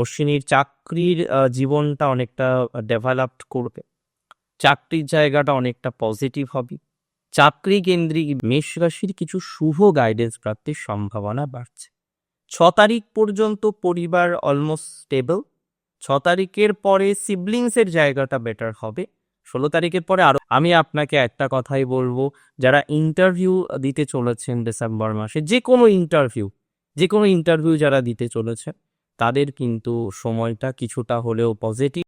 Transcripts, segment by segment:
অশ্বিনীর চাকরির জীবনটা অনেকটা ডেভেলপড করবে। চাকরির জায়গাটা অনেকটা পজিটিভ হবে। চাকরি কেন্দ্রিক মেষ রাশির কিছু শুভ গাইডেন্স প্রাপ্তির সম্ভাবনা বাড়ছে। ছ তারিখ পর্যন্ত পরিবার অলমোস্ট স্টেবল ছ তারিখের পরে সিবলিংসের জায়গাটা বেটার হবে। ষোলো তারিখের পরে আরও, আমি আপনাকে একটা কথাই বলব, যারা ইন্টারভিউ দিতে চলেছেন ডিসেম্বর মাসে যে কোনো ইন্টারভিউ যে কোনো ইন্টারভিউ যারা দিতে চলেছে তাদের কিন্তু সময়টা কিছুটা হলেও পজিটিভ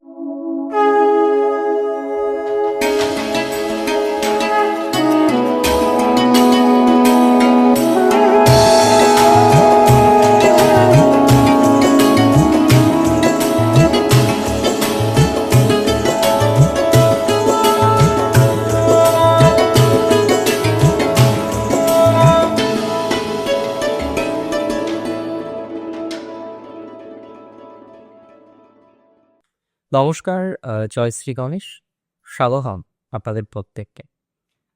নমস্কার জয়শ্রী গণেশ। স্বাগতম আপনাদের প্রত্যেককে।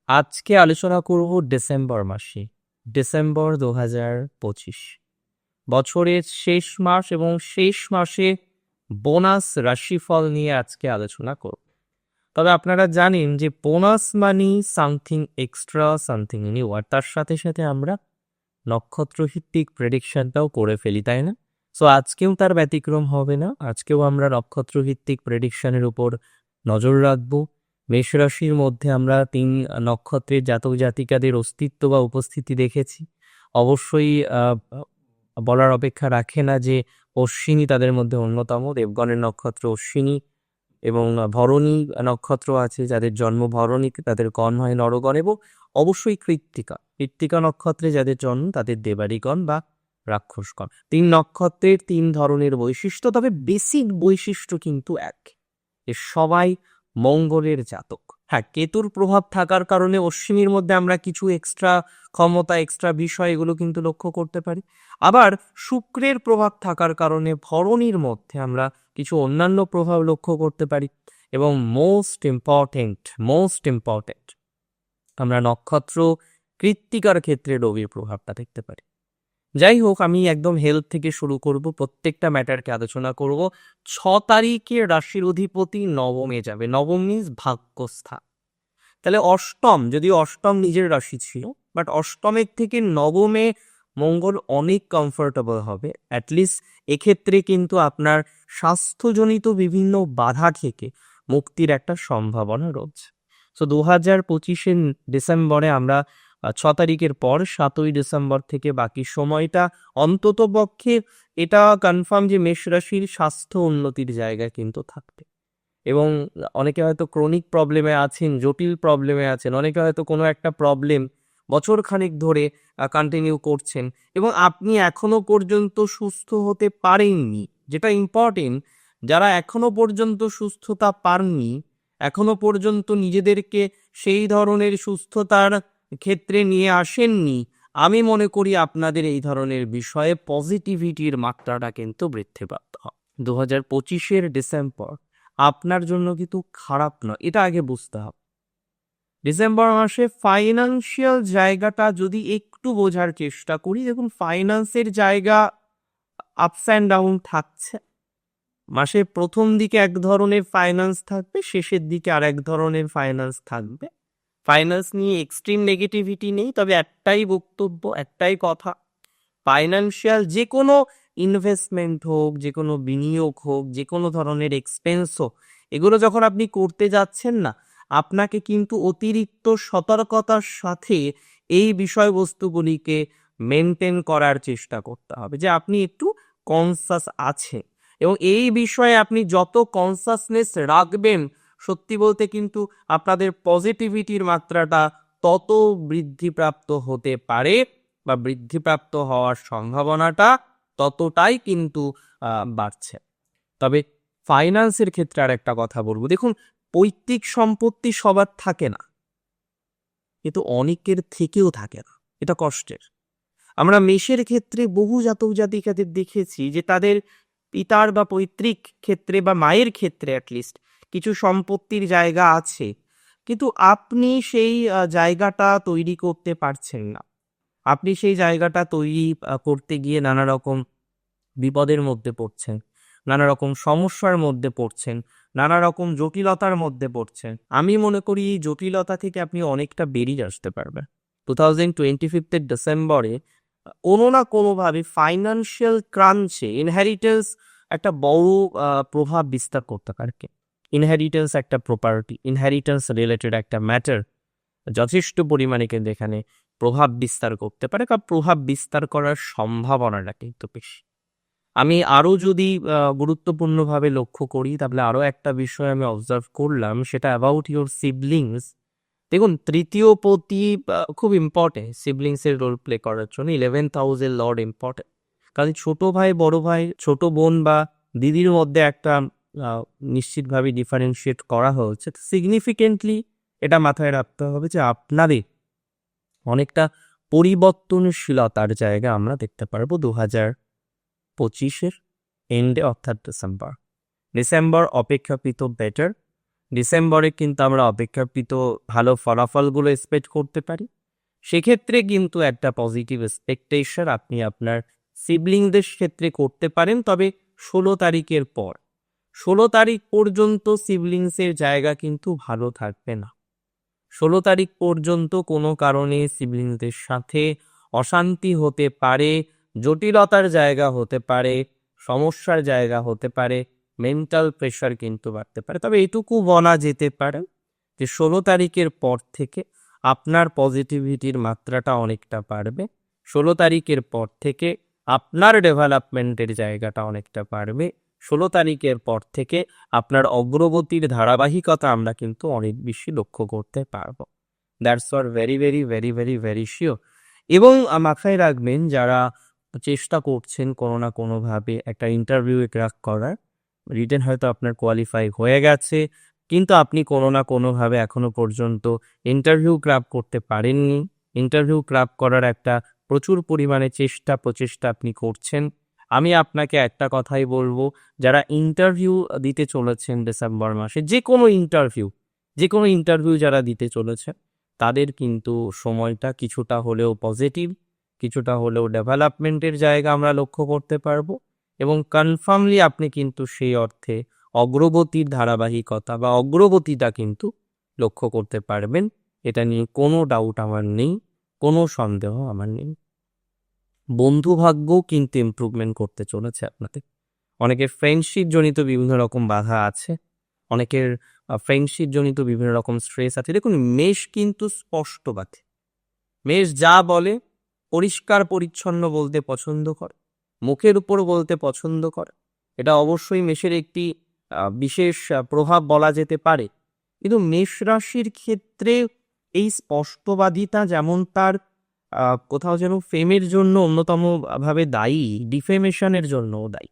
আজকে আলোচনা করব ডিসেম্বর মাসে, ডিসেম্বর দু হাজার পঁচিশ। বছরের শেষ মাস এবং শেষ মাসে বোনাস রাশিফল নিয়ে আজকে আলোচনা করব। তবে আপনারা জানেন যে bonus money something extra, something new, আর তার সাথে সাথে আমরা নক্ষত্র ভিত্তিক প্রেডিকশনটাও করে ফেলি, তাই না? সো আজকেও তার ব্যতিক্রম হবে না। আজকেও আমরা নক্ষত্র ভিত্তিক প্রেডিকশনের উপর নজর রাখব। মেষ রাশির মধ্যে আমরা তিন নক্ষত্রের জাতক জাতিকাদের অস্তিত্ব বা উপস্থিতি দেখেছি। অবশ্যই বলার অপেক্ষা রাখে না যে অশ্বিনী তাদের মধ্যে অন্যতম। দেবগণের নক্ষত্র অশ্বিনী এবং ভরণী নক্ষত্র আছে, যাদের জন্ম ভরণীতে তাদের গণ হয় নরগণ এবং অবশ্যই কৃত্তিকা। কৃত্তিকা নক্ষত্রে যাদের জন্ম তাদের দেবারিগণ বা রাক্ষসগণ তিন নক্ষত্রের তিন ধরনের বৈশিষ্ট্য, তবে বেসিক বৈশিষ্ট্য কিন্তু এক। এ সবাই মঙ্গলের জাতক। হ্যাঁ কেতুর প্রভাব থাকার কারণে অশ্বিনীর মধ্যে আমরা কিছু এক্সট্রা ক্ষমতা এক্সট্রা বিষয় এগুলো কিন্তু লক্ষ্য করতে পারি। আবার শুক্রের প্রভাব থাকার কারণে ভরণীর মধ্যে আমরা কিছু অন্যান্য প্রভাব লক্ষ্য করতে পারি এবং মোস্ট ইম্পর্টেন্ট মোস্ট ইম্পর্টেন্ট আমরা নক্ষত্র কৃত্তিকার ক্ষেত্রে রবির প্রভাবটা দেখতে পারি। যাই হোক আমি একদম হেলথ থেকে শুরু করব, প্রত্যেকটা ম্যাটারকে আলোচনা করব। ছ তারিখে রাশির অধিপতি নবমে যাবে। নবম মিন্স ভাগ্যস্থান। তাহলে অষ্টম যদি অষ্টম নিজের রাশি ছিল বাট অষ্টমের থেকে নবমে মঙ্গল অনেক কমফোর্টেবল হবে। অ্যাটলিস্ট এক্ষেত্রে কিন্তু আপনার স্বাস্থ্যজনিত বিভিন্ন বাধা থেকে মুক্তির একটা সম্ভাবনা রয়েছে। সো দু হাজার পঁচিশের ডিসেম্বরে আমরা ছ তারিখের পর সাতই ডিসেম্বর থেকে বাকি সময়টা অন্তত পক্ষে এটা কনফার্ম যে মেষ রাশির স্বাস্থ্য উন্নতির জায়গা কিন্তু থাকবে। এবং অনেকে হয়তো ক্রনিক প্রবলেমে আছেন, জটিল প্রবলেমে আছেন, অনেকে হয়তো কোনো একটা প্রবলেম বছর খানিক ধরে কন্টিনিউ করছেন এবং আপনি এখনও পর্যন্ত সুস্থ হতে পারেননি, যেটা ইম্পর্টেন্ট যারা এখনও পর্যন্ত সুস্থতা পাননি, এখনও পর্যন্ত নিজেদেরকে সেই ধরনের সুস্থতার ক্ষেত্রে নিয়ে আসেননি। আমি মনে করি আপনাদের এই ধরনের বিষয়ে পজিটিভিটির মাত্রাটা কিন্তু বৃদ্ধিপ্রাপ্ত। হবে দু হাজার পঁচিশের ডিসেম্বর আপনার জন্য কিন্তু খারাপ নয়, এটা আগে বুঝতে হবে। ডিসেম্বর মাসে ফাইন্যান্সিয়াল জায়গাটা যদি একটু বোঝার চেষ্টা করি, দেখুন ফাইন্যান্সের জায়গা আপস অ্যান্ড ডাউন থাকছে। মাসে প্রথম দিকে এক ধরনের ফাইন্যান্স থাকবে, শেষের দিকে আর এক ধরনের ফাইন্যান্স থাকবে। ফাইন্যান্স নিয়ে এক্সট্রিম নেগেটিভিটি নেই, তবে একটাই বক্তব্য, একটাই কথা। ফাইন্যান্সিয়াল যে কোনো ইনভেস্টমেন্ট হোক যে কোনো বিনিয়োগ হোক যে কোনো ধরনের এক্সপেন্স হোক, এগুলো যখন আপনি করতে যাচ্ছেন না, আপনাকে কিন্তু অতিরিক্ত সতর্কতার সাথে এই বিষয়বস্তুগুলিকে মেনটেন করার চেষ্টা করতে হবে যে আপনি একটু কনসাস আছেন। এবং এই বিষয়ে আপনি যত কনসাসনেস রাখবেন সত্যি বলতে কিন্তু আপনাদের পজিটিভিটির মাত্রাটা তত বৃদ্ধিপ্রাপ্ত হতে পারে বা বৃদ্ধিপ্রাপ্ত হওয়ার সম্ভাবনাটা ততটাই কিন্তু বাড়ছে। তবে ফাইন্যান্সের ক্ষেত্রে আর একটা কথা বলব। দেখুন, পৈতৃক সম্পত্তি সবার থাকে না। কিন্তু অনেকের থেকেও থাকে না। এটা কষ্টের। আমরা মেষের ক্ষেত্রে বহু জাতক জাতিকাদের দেখেছি যে তাদের পিতার বা পৈতৃক ক্ষেত্রে বা মায়ের ক্ষেত্রে অ্যাটলিস্ট কিছু সম্পত্তির জায়গা আছে, কিন্তু আপনি সেই জায়গাটা তৈরি করতে পারছেন না। আপনি সেই জায়গাটা তৈরি করতে গিয়ে নানা রকম বিপদের মধ্যে পড়ছেন নানা রকম সমস্যার মধ্যে পড়ছেন নানা রকম জটিলতার মধ্যে পড়ছেন। আমি মনে করি এই জটিলতা থেকে আপনি অনেকটা বেরিয়ে আসতে পারবেন। টু থাউজেন্ড টোয়েন্টি ফিফথের ডিসেম্বরে কোনো না কোনোভাবে ফাইন্যান্সিয়াল ক্রাঞ্চে ইনহেরিটেন্স একটা বড় প্রভাব বিস্তার করতে পারে ইনহেরিটেন্স একটা প্রপার্টি ইনহেরিটেন্স রিলেটেড একটা ম্যাটার যথেষ্ট পরিমাণে কিন্তু এখানে প্রভাব বিস্তার করতে পারে, কারণ প্রভাব বিস্তার করার সম্ভাবনাটা কিন্তু বেশি। আমি আরও যদি গুরুত্বপূর্ণভাবে লক্ষ্য করি, তাহলে আরও একটা বিষয় আমি অবজার্ভ করলাম, সেটা অ্যাবাউট ইউর সিবলিংস দেখুন, তৃতীয় পতি খুব ইম্পর্টেন্ট সিবলিংসের রোল প্লে করার জন্য ইলেভেন্থ হাউসের লর্ড ইম্পর্টেন্ট কারণ ছোট ভাই, বড় ভাই, ছোট বোন বা দিদির মধ্যে একটা নিশ্চিতভাবে ডিফারেন্সিয়েট করা হয়েছে। সিগনিফিকেন্টলি এটা মাথায় রাখতে হবে যে আপনাদের অনেকটা পরিবর্তনশীলতার জায়গা আমরা দেখতে পারব দু হাজার পঁচিশের এন্ডে অর্থাৎ ডিসেম্বর ডিসেম্বর অপেক্ষাকৃত বেটার ডিসেম্বরে কিন্তু আমরা অপেক্ষাকৃত ভালো ফলাফলগুলো এক্সপেক্ট করতে পারি। সেক্ষেত্রে কিন্তু একটা পজিটিভ এক্সপেকটেশন আপনি আপনার সিবলিংদের ক্ষেত্রে করতে পারেন, তবে ষোলো তারিখের পর। ষোলো তারিখ পর্যন্ত সিবলিংসের জায়গা কিন্তু ভালো থাকবে না। ষোলো তারিখ পর্যন্ত কোনো কারণে সিবলিংসদের সাথে অশান্তি হতে পারে, জটিলতার জায়গা হতে পারে, সমস্যার জায়গা হতে পারে মেন্টাল প্রেশার কিন্তু বাড়তে পারে। তবে এটুকু বলা যেতে পারে যে, ষোলো তারিখের পর থেকে আপনার পজিটিভিটির মাত্রাটা অনেকটা বাড়বে। ষোলো তারিখের পর থেকে আপনার ডেভেলপমেন্টের জায়গাটা অনেকটা বাড়বে। ষোলো তারিখের পর থেকে আপনার অগ্রগতির ধারাবাহিকতা আমরা কিন্তু অনেক বেশি লক্ষ্য করতে পারব। That's are very very very very very sure এবং মাথায় রাখবেন যারা চেষ্টা করছেন কোনো না কোনোভাবে একটা ইন্টারভিউ ক্র্যাক করার রিটেন হয়তো আপনার কোয়ালিফাই হয়ে গেছে, কিন্তু আপনি কোনো না কোনোভাবে এখনও পর্যন্ত ইন্টারভিউ ক্র্যাক করতে পারেননি। ইন্টারভিউ ক্র্যাক করার একটা প্রচুর পরিমাণে চেষ্টা, প্রচেষ্টা আপনি করছেন। আমি আপনাকে একটা কথাই বলব, যারা ইন্টারভিউ দিতে চলেছেন ডিসেম্বর মাসে যে কোনো ইন্টারভিউ যে কোনো ইন্টারভিউ যারা দিতে চলেছে তাদের কিন্তু সময়টা কিছুটা হলেও পজিটিভ কিছুটা হলেও ডেভেলপমেন্টের জায়গা আমরা লক্ষ্য করতে পারব এবং কনফার্মলি আপনি কিন্তু সেই অর্থে অগ্রগতির ধারাবাহিকতা বা অগ্রগতিটা কিন্তু লক্ষ্য করতে পারবেন। এটা নিয়ে কোনো ডাউট আমার নেই, কোনো সন্দেহ আমার নেই। বন্ধু ভাগ্যও কিন্তু ইমপ্রুভমেন্ট করতে চলেছে আপনাদের। অনেকের ফ্রেন্ডশিপ জনিত বিভিন্ন রকম বাধা আছে, অনেকের ফ্রেন্ডশিপ জনিত বিভিন্ন রকম স্ট্রেস আছে। দেখুন, মেষ কিন্তু স্পষ্টবাদী। মেষ যা বলে, পরিষ্কার পরিচ্ছন্ন বলতে পছন্দ করে, মুখের উপর বলতে পছন্দ করে। এটা অবশ্যই মেষের একটি বিশেষ প্রভাব বলা যেতে পারে। কিন্তু মেষ রাশির ক্ষেত্রে এই স্পষ্টবাদিতা যেমন তার কোথাও যেন ফেমের জন্য অন্যতম ভাবে দায়ী ডিফেমেশনের জন্যও দায়ী।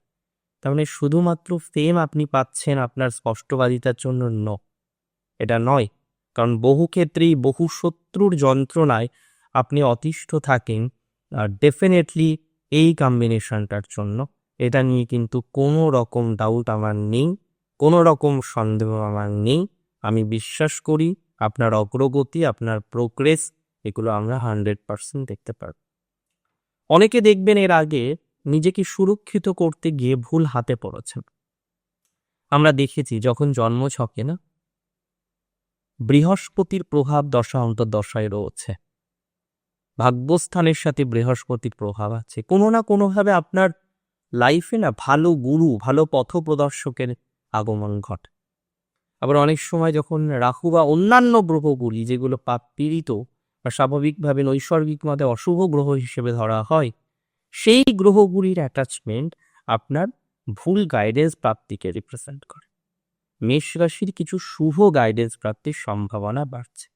তার মানে শুধুমাত্র ফেম আপনি পাচ্ছেন আপনার স্পষ্টবাদিতার জন্য ন। এটা নয়, কারণ বহু ক্ষেত্রেই বহু শত্রুর যন্ত্রণায় আপনি অতিষ্ঠ থাকেন আর ডেফিনেটলি এই কম্বিনেশনটার জন্য। এটা নিয়ে কিন্তু কোনো রকম ডাউট আমার নেই, কোনো রকম সন্দেহ আমার নেই। আমি বিশ্বাস করি আপনার অগ্রগতি, আপনার প্রোগ্রেস এগুলো আমরা হান্ড্রেড পার্সেন্ট দেখতে পারব। অনেকে দেখবেন এর আগে নিজেকে সুরক্ষিত করতে গিয়ে ভুল হাতে পড়েছেন। আমরা দেখেছি যখন জন্ম ছকে না, বৃহস্পতির প্রভাব দশা অন্তর্দশায় রয়েছে। ভাগ্যস্থানের সাথে বৃহস্পতির প্রভাব আছে। কোনো না কোনোভাবে আপনার লাইফে না ভালো গুরু, ভালো পথপ্রদর্শকের আগমন ঘটে। আবার অনেক সময় যখন রাহু বা অন্যান্য গ্রহগুলি যেগুলো পাপ পীড়িত বা স্বাভাবিকভাবে নৈসর্গিক মতে অশুভ গ্রহ হিসেবে ধরা হয়, সেই গ্রহগুলির অ্যাটাচমেন্ট আপনার ভুল গাইডেন্স প্রাপ্তিকে রিপ্রেজেন্ট করে। মেষ রাশির কিছু শুভ গাইডেন্স প্রাপ্তির সম্ভাবনা বাড়ছে।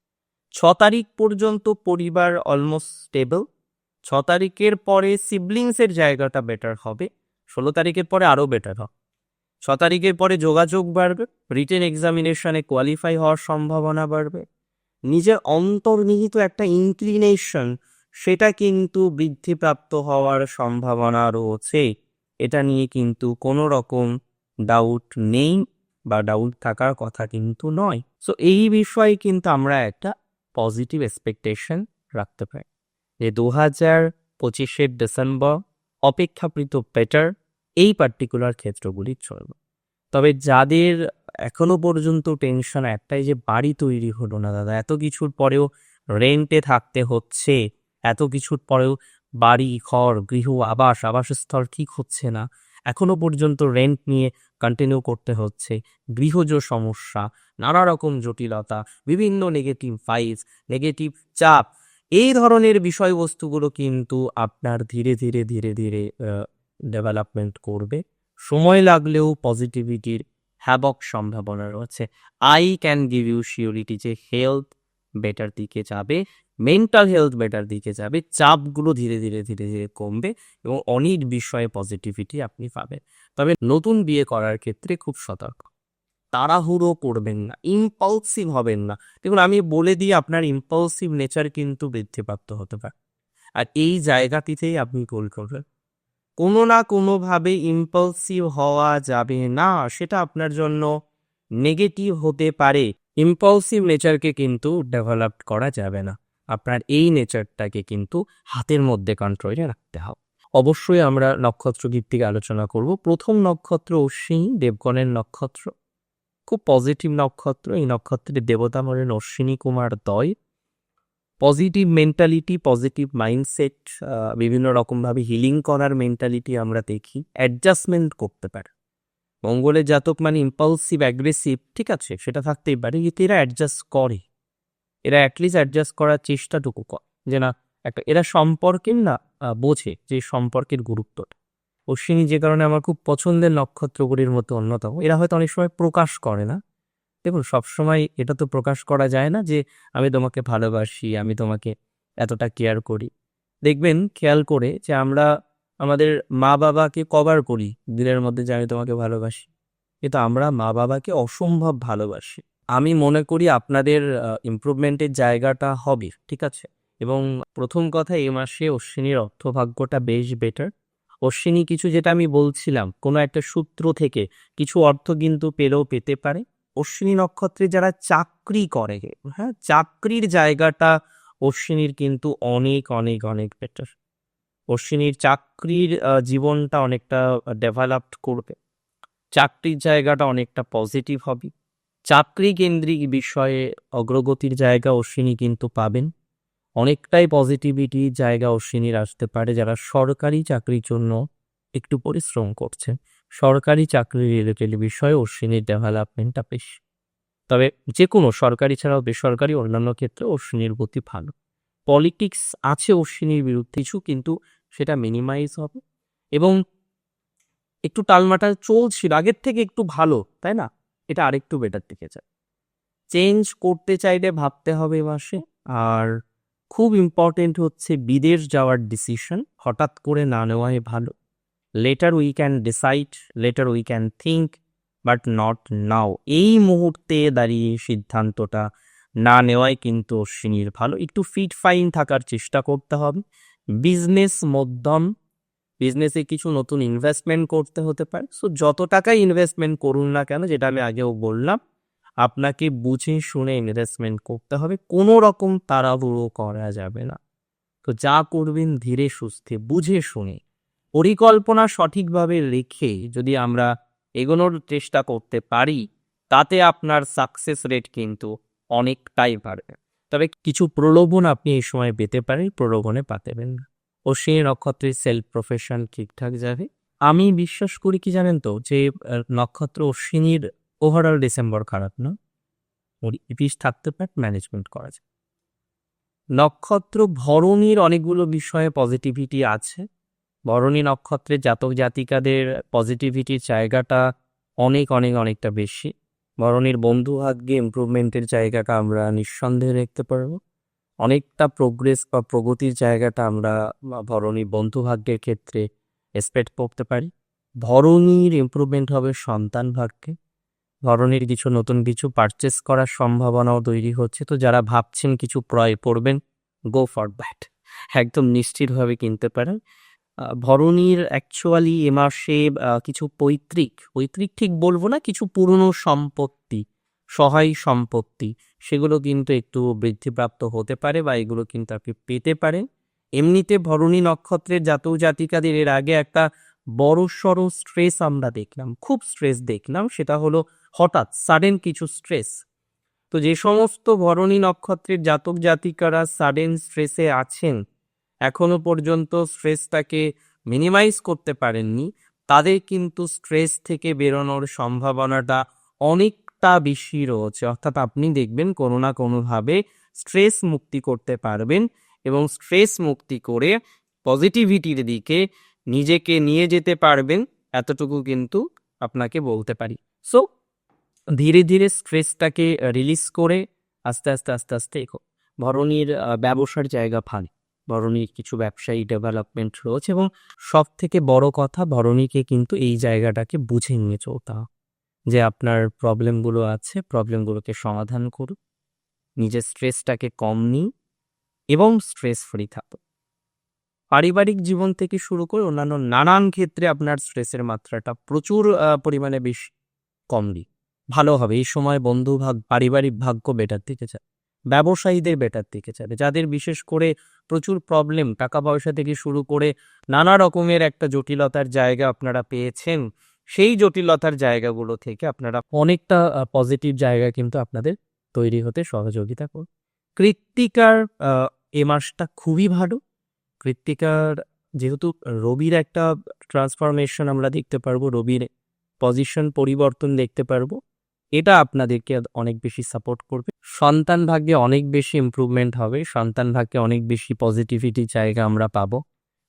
ছ তারিখ পর্যন্ত পরিবার অলমোস্ট স্টেবল ছ তারিখের পরে সিবলিংসের জায়গাটা বেটার হবে, ষোলো তারিখের পরে আরও বেটার হবে। ছ তারিখের পরে যোগাযোগ বাড়বে রিটেন এক্সামিনেশনে কোয়ালিফাই হওয়ার সম্ভাবনা বাড়বে নিজের অন্তর্নিহিত একটা ইনক্লিনেশন সেটা কিন্তু বৃদ্ধিপ্রাপ্ত হওয়ার সম্ভাবনা রয়েছে। এটা নিয়ে কিন্তু কোনো রকম ডাউট নেই বা ডাউট থাকার কথা কিন্তু নয়। সো এই বিষয়ে কিন্তু আমরা একটা পজিটিভ এক্সপেকটেশন রাখতে পারি। যে দু হাজার পঁচিশের ডিসেম্বর অপেক্ষাকৃত বেটার এই পার্টিকুলার ক্ষেত্রগুলি চলবে। তবে যাদের এখনও পর্যন্ত টেনশন একটাই যে বাড়ি তৈরি হলো না, দাদা। এত কিছুর পরেও রেন্টে থাকতে হচ্ছে, এত কিছুর পরেও বাড়ি, ঘর, গৃহ, আবাস, আবাসস্থল ঠিক হচ্ছে না। এখনও পর্যন্ত রেন্ট নিয়ে কন্টিনিউ করতে হচ্ছে। গৃহজ সমস্যা, নানা রকম জটিলতা, বিভিন্ন নেগেটিভ ভাইস নেগেটিভ চাপ, এই ধরনের বিষয়বস্তুগুলো কিন্তু আপনার ধীরে ধীরে ধীরে ধীরে ডেভেলপমেন্ট করবে। সময় লাগলেও পজিটিভিটির হ্যাবক সম্ভাবনা রয়েছে। I can give you surety যে হেলথ বেটার দিকে যাবে মেন্টাল হেলথ বেটার দিকে যাবে, চাপগুলো ধীরে ধীরে ধীরে ধীরে কমবে এবং অনেক বিষয়ে পজিটিভিটি আপনি পাবেন। তবে নতুন বিয়ে করার ক্ষেত্রে খুব সতর্ক। তাড়াহুড়ো করবেন না ইম্পালসিভ হবেন না। দেখুন, আমি বলে দিই, আপনার ইম্পালসিভ নেচার কিন্তু বৃদ্ধিপ্রাপ্ত হতে পারে। আর এই জায়গাটিতেই আপনি গোল করবেন। কোনো না কোনোভাবে ইম্পালসিভ হওয়া যাবে না। সেটা আপনার জন্য নেগেটিভ হতে পারে। ইম্পালসিভ নেচারকে কিন্তু ডেভেলপ করা যাবে না। আপনার এই নেচারটাকে কিন্তু হাতের মধ্যে কন্ট্রোলে রাখতে হবে। অবশ্যই আমরা নক্ষত্র ভিত্তিক আলোচনা করব। প্রথম নক্ষত্র অশ্বিনী, দেবগণের নক্ষত্র। খুব পজিটিভ নক্ষত্র। এই নক্ষত্রের দেবতা হলেন অশ্বিনী কুমার দয়। পজিটিভ মেন্টালিটি পজিটিভ মাইন্ডসেট বিভিন্ন রকমভাবে হিলিং করার মেন্টালিটি আমরা দেখি অ্যাডজাস্টমেন্ট করতে পারে। মঙ্গলের জাতক মানে ইম্পালসিভ অ্যাগ্রেসিভ ঠিক আছে, সেটা থাকতেই পারে, কিন্তু এরা অ্যাডজাস্ট করে। এরা অ্যাটলিস্ট অ্যাডজাস্ট করার চেষ্টাটুকু করে, যে না, একটা, এরা সম্পর্কের না বোঝে যে সম্পর্কের গুরুত্বটা। অশ্বিনী যে কারণে আমার খুব পছন্দের নক্ষত্রগুলির মধ্যে অন্যতম, এরা হয়তো অনেক সময় প্রকাশ করে না দেখুন, সবসময় এটা তো প্রকাশ করা যায় না যে আমি তোমাকে ভালোবাসি, আমি তোমাকে এতটা কেয়ার করি। দেখবেন, খেয়াল করে যে আমরা আমাদের মা বাবাকে কভার করি দিনের মধ্যে যে আমি তোমাকে ভালোবাসি। কিন্তু আমরা মা বাবাকে অসম্ভব ভালোবাসি। আমি মনে করি আপনাদের ইমপ্রুভমেন্টের জায়গাটা হবে, ঠিক আছে? এবং প্রথম কথা, এই মাসে অশ্বিনীর অর্থভাগ্যটা বেশ বেটার অশ্বিনী কিছু যেটা আমি বলছিলাম, কোনো একটা সূত্র থেকে কিছু অর্থ কিন্তু পেলেও পেতে পারে। অশ্বিনী নক্ষত্রে যারা চাকরি করে হ্যাঁ চাকরির জায়গাটা অশ্বিনীর কিন্তু অনেক অনেক অনেক বেটার অশ্বিনীর চাকরির জীবনটা অনেকটা ডেভেলপড করবে। চাকরির জায়গাটা অনেকটা পজিটিভ হবে। চাকরি কেন্দ্রিক বিষয়ে অগ্রগতির জায়গা অশ্বিনী কিন্তু পাবেন। অনেকটাই পজিটিভিটি জায়গা অশ্বিনীর আসতে পারে যারা সরকারি চাকরির জন্য একটু পরিশ্রম করছে। সরকারি চাকরি রিলেটেড বিষয়ে অশ্বিনীর ডেভেলপমেন্টটা বেশ। তবে যে কোনো সরকারি ছাড়াও বেসরকারি অন্যান্য ক্ষেত্রে অশ্বিনীর গতি ভালো। পলিটিক্স আছে অশ্বিনীর বিরুদ্ধে কিছু, কিন্তু সেটা মিনিমাইজ হবে। এবং একটু টালমাটাল চলছিল, আগের থেকে একটু ভালো, তাই না? এটা আরেকটু বেটার দিকে যায়। চেঞ্জ করতে চাইলে ভাবতে হবে মাসে। আর খুব ইম্পর্টেন্ট হচ্ছে বিদেশ যাওয়ার ডিসিশন হঠাৎ করে না নেওয়াই ভালো। Later we can decide later we can think but not now এই মুহূর্তে দাঁড়িয়ে সিদ্ধান্তটা না নেওয়াই কিন্তু অশ্বিনীর ভালো। একটু ফিট ফাইন থাকার চেষ্টা করতে হবে। বিজনেস মধ্যম। বিজনেসে কিছু নতুন ইনভেস্টমেন্ট করতে হতে পারে। সো যত টাকাই ইনভেস্টমেন্ট করুন না কেন, যেটা আমি আগেও বললাম, আপনাকে বুঝে শুনে ইনভেস্টমেন্ট করতে হবে। কোনো রকম তাড়াহুড়ো করা যাবে না। তো যা করবেন ধীরে সুস্থে, বুঝে শুনে। পরিকল্পনা সঠিকভাবে রেখে যদি আমরা এগোনোর চেষ্টা করতে পারি, তাতে আপনার সাকসেস রেট কিন্তু অনেকটাই বাড়বে। তবে কিছু প্রলোভন আপনি এই সময় পেতে পারেন, প্রলোভনে পাতেবেন না। ও সেই নক্ষত্রের সেলফ প্রফেশন ঠিকঠাক যাবে। আমি বিশ্বাস করি কি জানেন তো, যে নক্ষত্র অশ্বিনীর ওভারঅল ডিসেম্বর খারাপ না। ওর ইপিস থাকতে পারে ম্যানেজমেন্ট করা যায়। নক্ষত্র ভরণীর অনেকগুলো বিষয়ে পজিটিভিটি আছে। ভরণী নক্ষত্রের জাতক জাতিকাদের পজিটিভিটির জায়গাটা অনেক অনেক, অনেকটা বেশি। ভরণীর বন্ধু ভাগ্যে ইমপ্রুভমেন্টের জায়গাটা আমরা নিঃসন্দেহে দেখতে পারব। অনেকটা প্রোগ্রেস বা প্রগতির জায়গাটা আমরা ভরণী বন্ধু ভাগ্যের ক্ষেত্রে এক্সপেক্ট করতে পারি। ভরণীর ইমপ্রুভমেন্ট হবে সন্তান ভাগ্যে। ধরনের কিছু নতুন কিছু পারচেস করার সম্ভাবনাও তৈরি হচ্ছে। তো যারা ভাবছেন কিছু ক্রয় করবেন গো ফর দ্যাট একদম নিশ্চিতভাবে কিনতে পারেন। ভরণীর অ্যাকচুয়ালি এ মাসে কিছু পৈতৃক পৈতৃক ঠিক বলব না, কিছু পুরনো সম্পত্তি, সহায় সম্পত্তি, সেগুলো কিন্তু একটু বৃদ্ধিপ্রাপ্ত হতে পারে বা এগুলো কিন্তু আপনি পেতে পারেন। এমনিতে ভরণী নক্ষত্রের জাতক জাতিকাদের এর আগে একটা বড় সড়ো স্ট্রেস আমরা দেখলাম, খুব স্ট্রেস দেখলাম, সেটা হলো হঠাৎ সাডেন কিছু স্ট্রেস তো যে সমস্ত ভরণী নক্ষত্রের জাতক জাতিকারা সাডেন স্ট্রেসে আছেন এখনও পর্যন্ত স্ট্রেসটাকে মিনিমাইজ করতে পারেননি। তাদের কিন্তু স্ট্রেস থেকে বেরোনোর সম্ভাবনাটা অনেকটা বেশি রয়েছে। অর্থাৎ আপনি দেখবেন কোনো না কোনোভাবে স্ট্রেস মুক্তি করতে পারবেন এবং স্ট্রেস মুক্তি করে পজিটিভিটির দিকে নিজেকে নিয়ে যেতে পারবেন এতটুকু কিন্তু আপনাকে বলতে পারি। সো ধীরে ধীরে স্ট্রেসটাকে রিলিজ করে আস্তে আস্তে আস্তে আস্তে ভরণীর ব্যবসার জায়গা ভালো ভরণীর কিছু ব্যবসায়ী ডেভেলপমেন্ট রয়েছে এবং সব থেকে বড় কথা ভরণীকে কিন্তু এই জায়গাটাকে বুঝে নিয়ে চলতে যে আপনার প্রবলেমগুলো আছে প্রবলেমগুলোকে সমাধান করুন, নিজের স্ট্রেসটাকে কম নিন এবং স্ট্রেস ফ্রি থাকুন। পারিবারিক জীবন থেকে শুরু করে অন্যান্য নানান ক্ষেত্রে আপনার স্ট্রেসের মাত্রাটা প্রচুর পরিমাণে বেশি কম দিই ভালো হবে, এই সময় বন্ধু ভাগ, পারিবারিক ভাগ্য বেটার দিকে যায়, ব্যবসায়ীদের বেটার দিকে যাবে যাদের বিশেষ করে প্রচুর প্রবলেম টাকা পয়সা থেকে শুরু করে নানা রকমের একটা জটিলতার জায়গা আপনারা পেয়েছেন। সেই জটিলতার জায়গাগুলো থেকে আপনারা অনেকটা পজিটিভ জায়গা কিন্তু আপনাদের তৈরি হতে সহযোগিতা করবে কৃত্তিকার এ মাসটা খুবই ভালো। কৃত্তিকার যেহেতু রবির একটা ট্রান্সফরমেশন আমরা দেখতে পারব, রবির পজিশন পরিবর্তন দেখতে পারব, এটা আপনাদেরকে অনেক বেশি সাপোর্ট করবে। সন্তান ভাগ্যে অনেক বেশি ইম্প্রুভমেন্ট হবে, সন্তান ভাগ্যে অনেক বেশি পজিটিভিটি জায়গা আমরা পাবো।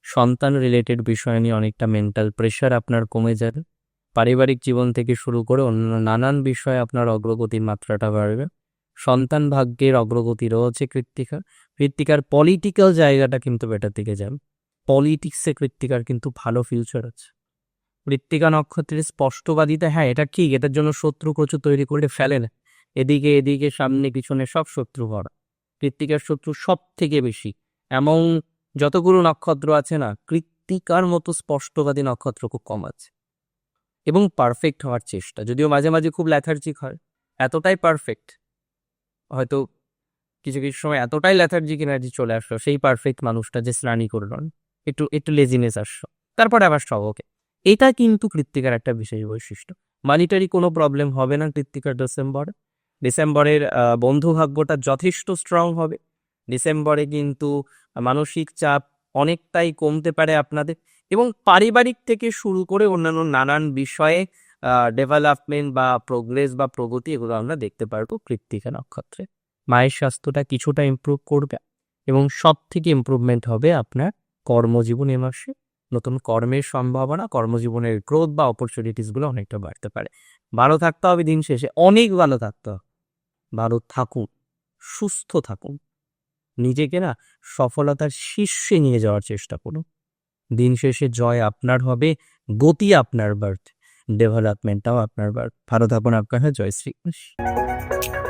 সন্তান রিলেটেড বিষয় নিয়ে অনেকটা মেন্টাল প্রেশার আপনার কমে যাবে। পারিবারিক জীবন থেকে শুরু করে অন্য নানান বিষয়ে আপনার অগ্রগতির মাত্রাটা বাড়বে। সন্তান ভাগ্যের অগ্রগতি রয়েছে কৃত্তিকার। কৃত্তিকার পলিটিক্যাল জায়গাটা কিন্তু বেটার দিকে যাবে। পলিটিক্সে কৃত্তিকার কিন্তু ভালো ফিউচার আছে। কৃত্তিকা নক্ষত্রের স্পষ্টবাদিতা হ্যাঁ এটা ঠিক, এটার জন্য শত্রু প্রচুর তৈরি করে ফেলে না। এদিকে এদিকে, সামনে পিছনে সব শত্রু ভরা। কৃত্তিকার শত্রু সব থেকে বেশি। এমন যতগুলো নক্ষত্র আছে না, কৃত্তিকার মতো স্পষ্টবাদী নক্ষত্র খুব কম আছে। এবং পারফেক্ট হওয়ার চেষ্টা। যদিও মাঝে মাঝে খুব ল্যাথার্জিক হয়। এতটাই পারফেক্ট হয়তো কিছু কিছু সময় এতটাই ল্যাথার্জিক এনার্জি চলে আসলো, সেই পারফেক্ট মানুষটা যে স্নানি করলেন একটু একটু লেজিনেস আসলো। তারপরে আবার সব ওকে এটা কিন্তু কৃত্তিকার একটা বিশেষ বৈশিষ্ট্য। মানিটারি কোনো প্রবলেম হবে না কৃত্তিকার ডিসেম্বর ডিসেম্বরের আহ, বন্ধু ভাগ্যটা যথেষ্ট স্ট্রং হবে। ডিসেম্বরে কিন্তু মানসিক চাপ অনেকটাই কমতে পারে আপনাদের এবং পারিবারিক থেকে শুরু করে অন্যান্য নানান বিষয়ে ডেভেলপমেন্ট বা প্রোগ্রেস বা প্রগতি এগুলো আমরা দেখতে পারব কৃত্তিকা নক্ষত্রে। মায়ের স্বাস্থ্যটা কিছুটা ইমপ্রুভ করবে এবং সব থেকে ইমপ্রুভমেন্ট হবে আপনার কর্মজীবন এ মাসে। নতুন কর্মের সম্ভাবনা কর্মজীবনের গ্রোথ বা অপরচুনিটিসগুলো অনেকটা বাড়তে পারে। ভালো থাকতে হবে দিন শেষে। অনেক ভালো থাকতে হবে। ভালো থাকুন, সুস্থ থাকুন। নিজেকে না সফলতার শীর্ষে নিয়ে যাওয়ার চেষ্টা করুন। দিন শেষে জয় আপনার হবে, গতি আপনার বার্থ ডেভেলপমেন্টটাও আপনার বার্থ ভালো থাকুন, আপনার। জয় শ্রীকৃষ্ণ।